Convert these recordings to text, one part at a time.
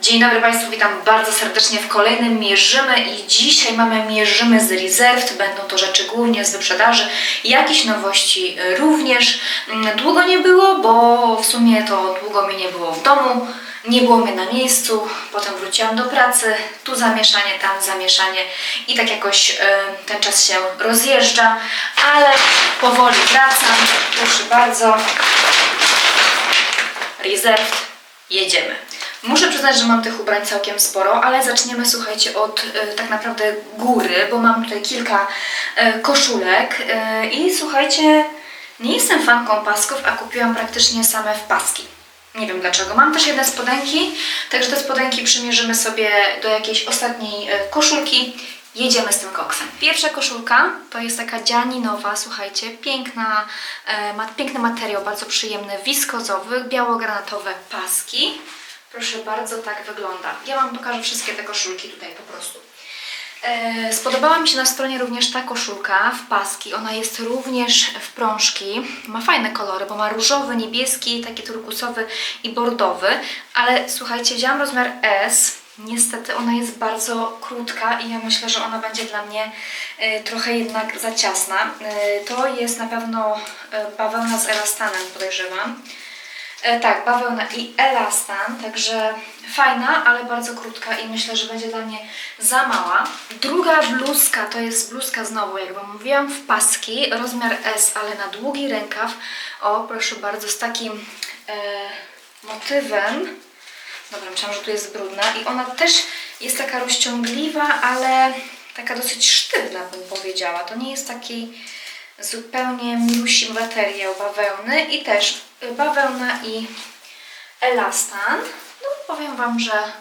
Dzień dobry Państwu, witam bardzo serdecznie w kolejnym Mierzymy i dzisiaj mamy Mierzymy z Reserved. Będą to rzeczy głównie z wyprzedaży, jakieś nowości również. Mm, Długo nie było, bo w sumie to długo mnie nie było w domu, nie było mnie na miejscu, potem wróciłam do pracy, tu zamieszanie, tam zamieszanie i tak jakoś e, ten czas się rozjeżdża, ale powoli wracam, proszę bardzo. Reserved, jedziemy. Muszę przyznać, że mam tych ubrań całkiem sporo, ale zaczniemy, słuchajcie, od e, tak naprawdę góry, bo mam tutaj kilka e, koszulek e, i słuchajcie, nie jestem fanką pasków, a kupiłam praktycznie same w paski. Nie wiem dlaczego. Mam też jedne spodenki, także te spodenki przymierzymy sobie do jakiejś ostatniej koszulki. Jedziemy z tym koksem. Pierwsza koszulka to jest taka dzianinowa, słuchajcie, piękna, ma, piękny materiał, bardzo przyjemny, wiskozowy, białogranatowe paski. Proszę bardzo, tak wygląda. Ja Wam pokażę wszystkie te koszulki tutaj po prostu. E, Spodobała mi się na stronie również ta koszulka w paski. Ona jest również w prążki. Ma fajne kolory, bo ma różowy, niebieski, taki turkusowy i bordowy. Ale słuchajcie, wzięłam rozmiar S. Niestety ona jest bardzo krótka i ja myślę, że ona będzie dla mnie e, trochę jednak za ciasna. E, to jest na pewno bawełna z elastanem, podejrzewam. E, tak, bawełna i elastan, także fajna, ale bardzo krótka i myślę, że będzie dla mnie za mała. Druga bluzka to jest bluzka znowu, jak Wam mówiłam, w paski, rozmiar S, ale na długi rękaw. O, proszę bardzo, z takim e, motywem. Dobra, myślałam, że tu jest brudna i ona też jest taka rozciągliwa, ale taka dosyć sztywna, bym powiedziała. To nie jest taki zupełnie miusi materiał bawełny i też bawełna i elastan. No powiem Wam, że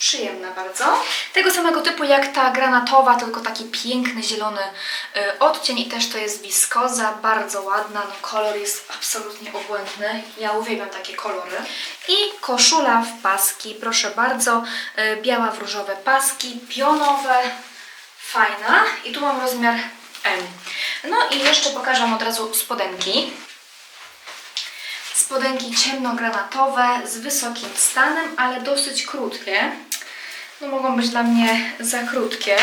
przyjemna bardzo. Tego samego typu jak ta granatowa, tylko taki piękny zielony y, odcień i też to jest wiskoza, bardzo ładna, no kolor jest absolutnie obłędny. Ja uwielbiam takie kolory. I koszula w paski, proszę bardzo, y, biała w różowe paski, pionowe, fajna. I tu mam rozmiar M. No i jeszcze pokażę Wam od razu spodenki. Spodenki ciemnogranatowe z wysokim stanem, ale dosyć krótkie. No mogą być dla mnie za krótkie.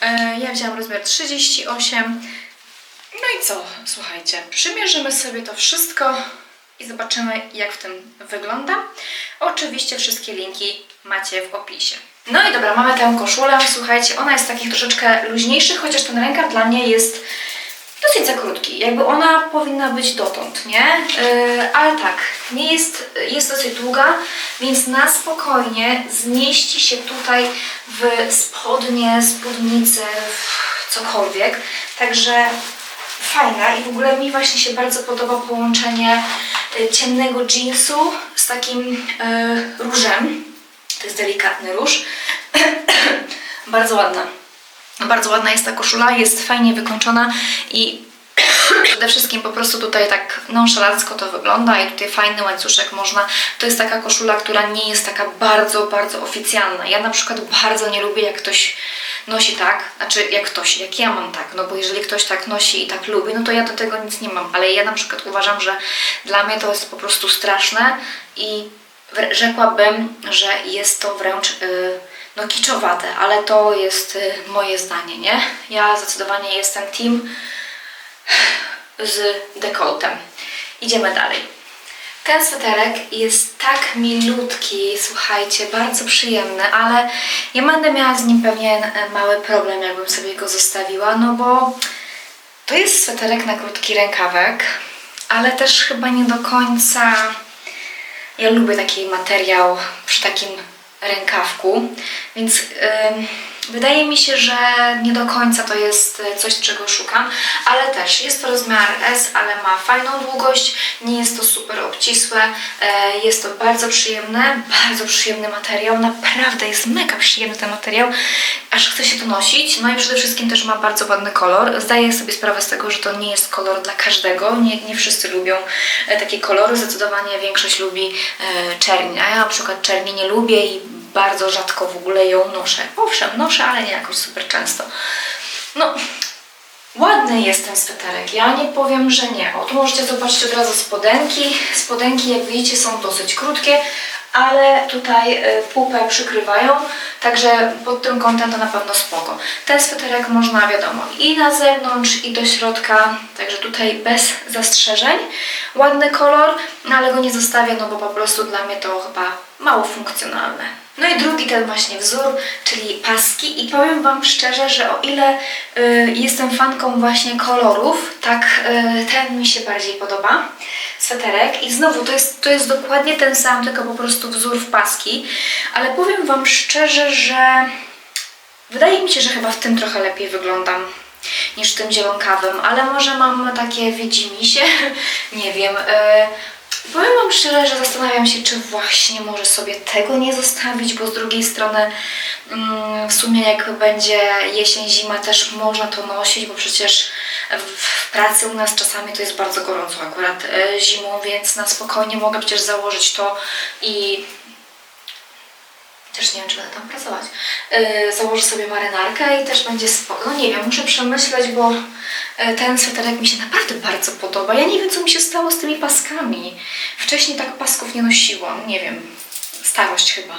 E, Ja wzięłam rozmiar 38. No i co? Słuchajcie, przymierzymy sobie to wszystko i zobaczymy jak w tym wygląda. Oczywiście wszystkie linki macie w opisie. No i dobra, mamy tę koszulę. Słuchajcie, ona jest takich troszeczkę luźniejszych, chociaż ten rękaw dla mnie jest dosyć za krótki. Jakby ona powinna być dotąd, nie? Yy, ale tak, nie jest, jest dosyć długa, więc na spokojnie zmieści się tutaj w spodnie, spódnicę, w cokolwiek. Także fajna i w ogóle mi właśnie się bardzo podoba połączenie y, ciemnego jeansu z takim y, różem. To jest delikatny róż. bardzo ładna. Bardzo ładna jest ta koszula, jest fajnie wykończona i przede wszystkim po prostu tutaj tak nonszalancko to wygląda i tutaj fajny łańcuszek można. To jest taka koszula, która nie jest taka bardzo, bardzo oficjalna. Ja na przykład bardzo nie lubię jak ktoś nosi tak, znaczy jak ktoś, jak ja mam tak, no bo jeżeli ktoś tak nosi i tak lubi, no to ja do tego nic nie mam, ale ja na przykład uważam, że dla mnie to jest po prostu straszne i rzekłabym, że jest to wręcz y, no kiczowate, ale to jest y, moje zdanie, nie? Ja zdecydowanie jestem team z dekoltem. Idziemy dalej. Ten sweterek jest tak milutki, słuchajcie, bardzo przyjemny, ale ja będę miała z nim pewien e, mały problem, jakbym sobie go zostawiła, no bo to jest sweterek na krótki rękawek, ale też chyba nie do końca ja lubię taki materiał przy takim rękawku, więc ym, wydaje mi się, że nie do końca to jest y, coś, czego szukam, ale też jest to rozmiar S, ale ma fajną długość, nie jest to super obcisłe, e, jest to bardzo przyjemne, bardzo przyjemny materiał, naprawdę jest mega przyjemny ten materiał, aż chce się to nosić, no i przede wszystkim też ma bardzo ładny kolor, zdaję sobie sprawę z tego, że to nie jest kolor dla każdego, nie, nie wszyscy lubią e, takie kolory, zdecydowanie większość lubi e, czerni, a ja na przykład czerni nie lubię i bardzo rzadko w ogóle ją noszę. Owszem, noszę, ale nie jakoś super często. No, ładny jest ten sweterek, ja nie powiem, że nie. O, tu możecie zobaczyć od razu spodenki. Spodenki, jak widzicie, są dosyć krótkie, ale tutaj e, pupę przykrywają, także pod tym kątem to na pewno spoko. Ten sweterek można, wiadomo, i na zewnątrz, i do środka, także tutaj bez zastrzeżeń. Ładny kolor, no ale go nie zostawię, no bo po prostu dla mnie to chyba mało funkcjonalne. No i drugi ten właśnie wzór, czyli paski. I powiem Wam szczerze, że o ile y, jestem fanką właśnie kolorów, tak y, ten mi się bardziej podoba, sweterek. I znowu to jest, to jest dokładnie ten sam, tylko po prostu wzór w paski, ale powiem Wam szczerze, że wydaje mi się, że chyba w tym trochę lepiej wyglądam niż w tym zielonkawym, ale może mam takie widzimisię, nie wiem. E, powiem Wam szczerze, że zastanawiam się, czy właśnie może sobie tego nie zostawić, bo z drugiej strony mm, w sumie jak będzie jesień, zima też można to nosić, bo przecież w- pracy u nas czasami to jest bardzo gorąco akurat e, zimą, więc na spokojnie mogę przecież założyć to i też nie wiem, czy będę tam pracować. Yy, założę sobie marynarkę i też będzie spoko. No nie wiem, muszę przemyśleć, bo yy, ten sweterek mi się naprawdę bardzo podoba. Ja nie wiem, co mi się stało z tymi paskami. Wcześniej tak pasków nie nosiłam. Nie wiem. Starość chyba.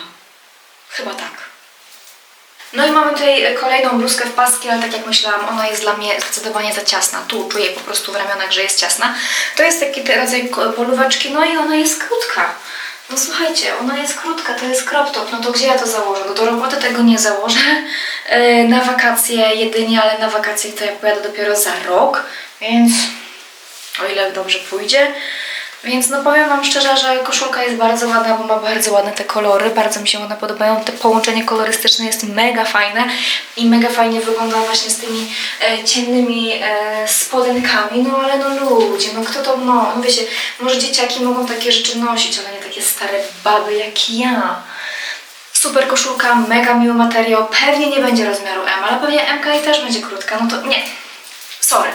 Chyba tak. No i mamy tutaj e, kolejną bluzkę w paski, ale tak jak myślałam, ona jest dla mnie zdecydowanie za ciasna. Tu czuję po prostu w ramionach, że jest ciasna. To jest taki rodzaj polóweczki, no i ona jest krótka. No słuchajcie, ona jest krótka, to jest crop top, no to gdzie ja to założę? No do roboty tego nie założę. E, Na wakacje jedynie, ale na wakacje to ja pojadę dopiero za rok, więc o ile dobrze pójdzie. Więc no powiem Wam szczerze, że koszulka jest bardzo ładna, bo ma bardzo ładne te kolory, bardzo mi się one podobają. Te połączenie kolorystyczne jest mega fajne i mega fajnie wygląda właśnie z tymi e, ciemnymi e, spodenkami. No ale no ludzie, no kto to no, no wiecie, może dzieciaki mogą takie rzeczy nosić, ale nie takie stare baby jak ja. Super koszulka, mega miły materiał, pewnie nie będzie rozmiaru M, ale pewnie MK i też będzie krótka, no to nie, sorry.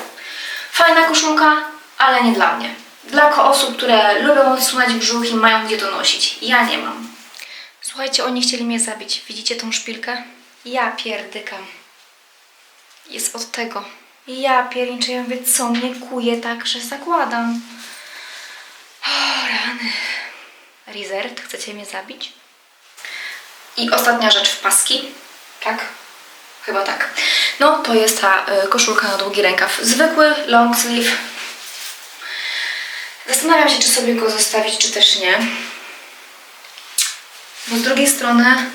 Fajna koszulka, ale nie dla mnie. Dla osób, które lubią odsunąć brzuch i mają gdzie to nosić. Ja nie mam. Słuchajcie, oni chcieli mnie zabić. Widzicie tą szpilkę? Ja pierdykam. Jest od tego. Ja pierniczę, ja mówię, co mnie kuje tak, że zakładam. O, rany. Rizert, chcecie mnie zabić? I ostatnia rzecz w paski. Tak? Chyba tak. No, to jest ta y, koszulka na długi rękaw. Zwykły long sleeve. Zastanawiam się, czy sobie go zostawić, czy też nie. Bo z drugiej strony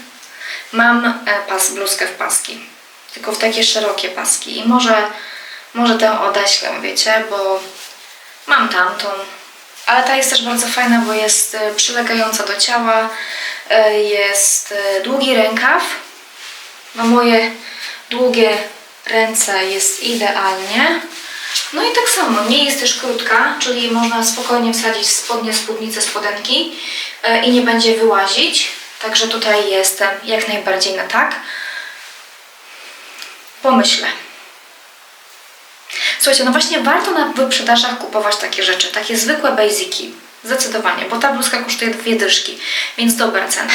mam e, pas, bluzkę w paski. Tylko w takie szerokie paski. I może, może tę odeślę, wiecie, bo mam tamtą. Ale ta jest też bardzo fajna, bo jest e, przylegająca do ciała. e, Jest e, długi rękaw. Na moje długie ręce jest idealnie. No i tak samo, nie jest też krótka, czyli można spokojnie wsadzić spodnie, spódnicę, spodenki i nie będzie wyłazić. Także tutaj jestem jak najbardziej na tak. Pomyślę. Słuchajcie, no właśnie warto na wyprzedażach kupować takie rzeczy, takie zwykłe basiki. Zdecydowanie, bo ta bluzka kosztuje dwie dyszki, więc dobra cena.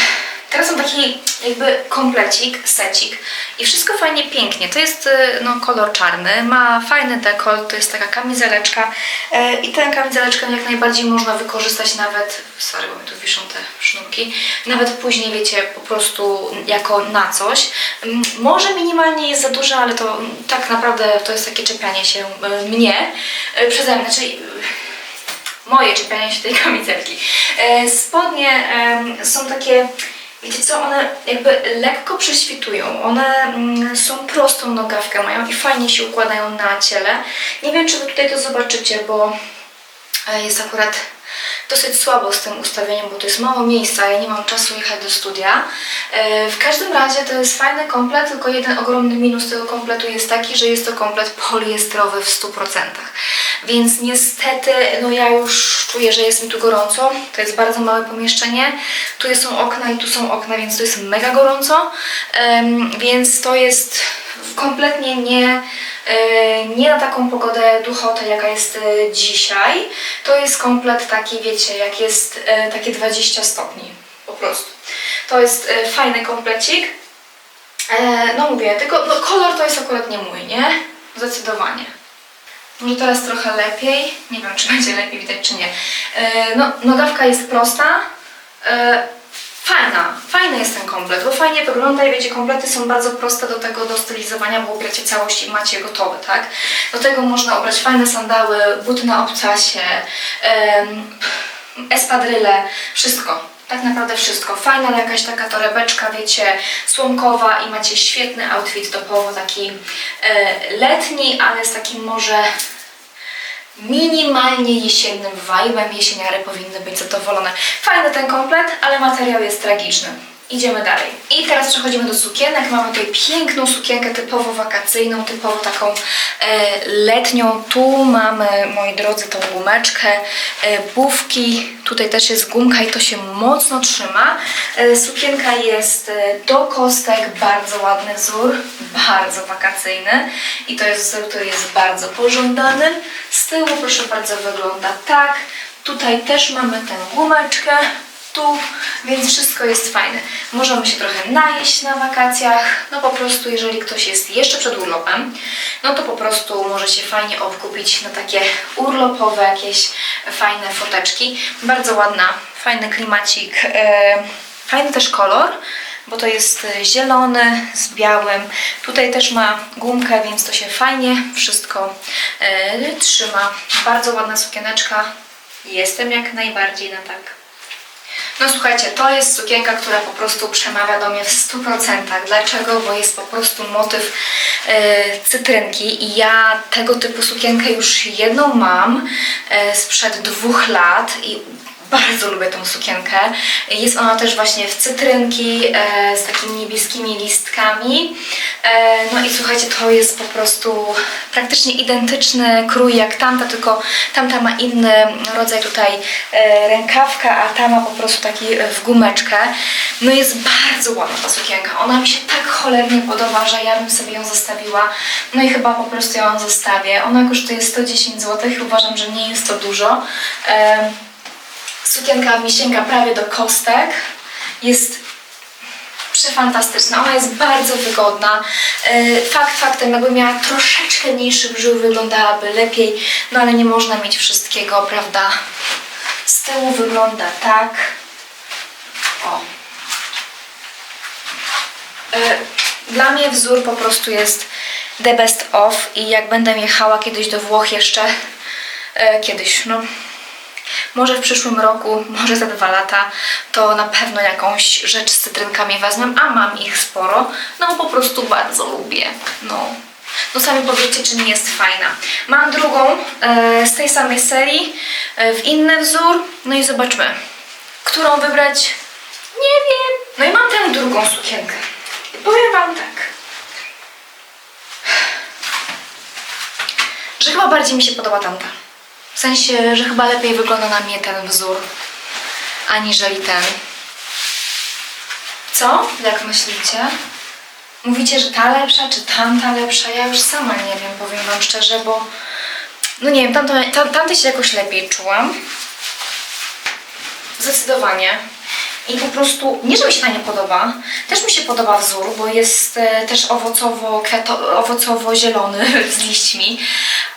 Teraz mam taki jakby komplecik, secik i wszystko fajnie, pięknie. To jest y, no, kolor czarny, ma fajny dekolt, to jest taka kamizeleczka e, i tę kamizeleczkę jak najbardziej można wykorzystać nawet, sorry, bo mi tu wiszą te sznurki, nawet później, wiecie, po prostu jako na coś. Mm, Może minimalnie jest za duże, ale to mm, tak naprawdę to jest takie czepianie się y, mnie y, przeze mnie, czyli moje czepianie się tej kamizelki. Spodnie są takie, wiecie co, one jakby lekko prześwitują. One mm, są prostą nogawkę mają i fajnie się układają na ciele. Nie wiem, czy wy tutaj to zobaczycie, bo e, jest akurat dosyć słabo z tym ustawieniem, bo to jest mało miejsca, ja nie mam czasu jechać do studia. E, W każdym razie to jest fajny komplet, tylko jeden ogromny minus tego kompletu jest taki, że jest to komplet poliestrowy w 100%. Więc niestety, no ja już czuję, że jest mi tu gorąco. To jest bardzo małe pomieszczenie. Tu są okna i tu są okna, więc to jest mega gorąco. Em, więc to jest kompletnie nie, e, nie na taką pogodę duchotę, jaka jest e, dzisiaj. To jest komplet taki, wiecie, jak jest e, takie 20 stopni. Po prostu. To jest fajny komplecik. No mówię, tylko no, kolor to jest akurat nie mój, nie? Zdecydowanie. Może teraz trochę lepiej. Nie wiem, czy będzie lepiej widać, czy nie. E, no, nogawka jest prosta. E, Fajna, fajny jest ten komplet, bo fajnie wygląda i wiecie, komplety są bardzo proste do tego do stylizowania, bo ubieracie całość i macie gotowy, tak? Do tego można ubrać fajne sandały, buty na obcasie, espadryle, wszystko. Tak naprawdę wszystko. Fajna jakaś taka torebeczka, wiecie, słomkowa i macie świetny outfit topowo, taki e, letni, ale z takim może minimalnie jesiennym vibe'em. Jesieniary powinny być zadowolone. Fajny ten komplet, ale materiał jest tragiczny. Idziemy dalej. I teraz przechodzimy do sukienek. Mamy tutaj piękną sukienkę typowo wakacyjną, typowo taką e, letnią. Tu mamy, moi drodzy, tą gumeczkę, e, bufki. Tutaj też jest gumka i to się mocno trzyma. E, sukienka jest e, do kostek, bardzo ładny wzór, bardzo wakacyjny. I to jest wzór, który jest bardzo pożądany. Z tyłu, proszę bardzo, wygląda tak. Tutaj też mamy tę gumeczkę więc wszystko jest fajne. Możemy się trochę najeść na wakacjach, no po prostu jeżeli ktoś jest jeszcze przed urlopem, no to po prostu może się fajnie obkupić na takie urlopowe jakieś fajne foteczki. Bardzo ładna, fajny klimacik, e, fajny też kolor, bo to jest zielony z białym. Tutaj też ma gumkę, więc to się fajnie wszystko e, trzyma. Bardzo ładna sukieneczka. Jestem jak najbardziej na tak. No słuchajcie, to jest sukienka, która po prostu przemawia do mnie w 100%. Dlaczego? Bo jest po prostu motyw e, cytrynki i ja tego typu sukienkę już jedną mam e, sprzed dwóch lat i bardzo lubię tą sukienkę. Jest ona też właśnie w cytrynki e, z takimi niebieskimi listkami. E, no i słuchajcie, to jest po prostu praktycznie identyczny krój jak tamta, tylko tamta ma inny rodzaj tutaj e, rękawka, a ta ma po prostu taki e, w gumeczkę. No jest bardzo ładna ta sukienka. Ona mi się tak cholernie podoba, że ja bym sobie ją zostawiła. No i chyba po prostu ją zostawię. Ona kosztuje 110 zł. Uważam, że nie jest to dużo. E, Sukienka mi sięga prawie do kostek. Jest przefantastyczna. Ona jest bardzo wygodna. E, Fakt faktem, jakby miała troszeczkę mniejszy brzuch, wyglądałaby lepiej, no ale nie można mieć wszystkiego, prawda? Z tyłu wygląda tak. O. E, Dla mnie wzór po prostu jest the best of i jak będę jechała kiedyś do Włoch jeszcze, e, kiedyś, no może w przyszłym roku, może za dwa lata, to na pewno jakąś rzecz z cytrynkami wezmę, a mam ich sporo, no bo po prostu bardzo lubię. No. No sami powiecie, czy nie jest fajna. Mam drugą e, z tej samej serii, e, w inny wzór, no i zobaczmy, którą wybrać. Nie wiem. No i mam tę drugą sukienkę. I powiem Wam tak, że chyba bardziej mi się podoba tamta. W sensie, że chyba lepiej wygląda na mnie ten wzór, aniżeli ten. Co? Jak myślicie? Mówicie, że ta lepsza, czy tamta lepsza? Ja już sama nie wiem, powiem Wam szczerze, bo no nie wiem, tamto, tam, tamte się jakoś lepiej czułam. Zdecydowanie. I po prostu, nie że mi się ta nie podoba, też mi się podoba wzór, bo jest e, też owocowo, owocowo-zielony z liśćmi,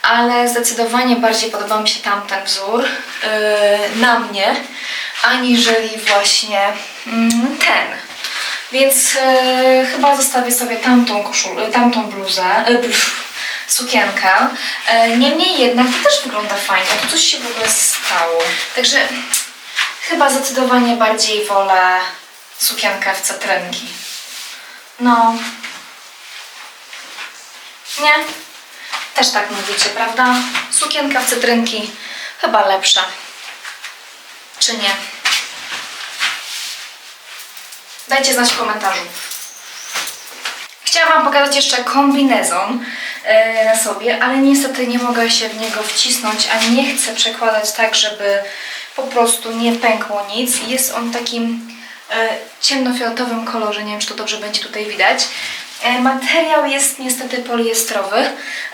ale zdecydowanie bardziej podoba mi się tamten wzór e, na mnie, aniżeli właśnie mm, ten. Więc e, chyba zostawię sobie tamtą koszulę, tamtą bluzę, pff, sukienkę. E, niemniej jednak to też wygląda fajnie, tu coś się w ogóle stało. Także Chyba zdecydowanie bardziej wolę sukienkę w cytrynki. No. Nie? Też tak mówicie, prawda? Sukienka w cytrynki chyba lepsza. Czy nie? Dajcie znać w komentarzu. Chciałam Wam pokazać jeszcze kombinezon e, na sobie, ale niestety nie mogę się w niego wcisnąć, ani nie chcę przekładać tak, żeby po prostu nie pękło nic. Jest on takim ciemnofioletowym kolorze, nie wiem czy to dobrze będzie tutaj widać. E, materiał jest niestety poliestrowy,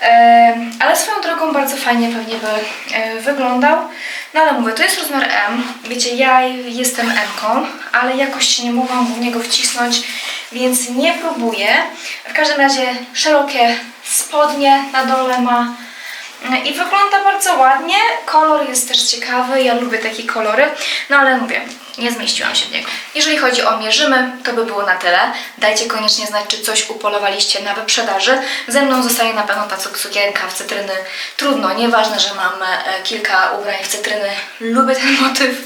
e, ale swoją drogą bardzo fajnie pewnie by e, wyglądał. No ale mówię, to jest rozmiar M. Wiecie, ja jestem M-ką, ale jakoś się nie mogłam w niego wcisnąć, więc nie próbuję. W każdym razie szerokie spodnie na dole ma I wygląda bardzo ładnie. Kolor jest też ciekawy. Ja lubię takie kolory. No ale mówię, nie zmieściłam się w niego. Jeżeli chodzi o mierzymy, to by było na tyle. Dajcie koniecznie znać, czy coś upolowaliście na wyprzedaży. Ze mną zostaje na pewno ta sukienka w cytryny. Trudno, nieważne, że mam e, kilka ubrań w cytryny. Lubię ten motyw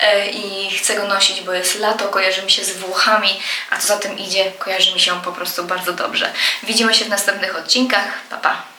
e, i chcę go nosić, bo jest lato, kojarzy mi się z Włochami, a co za tym idzie, kojarzy mi się po prostu bardzo dobrze. Widzimy się w następnych odcinkach. Pa, pa!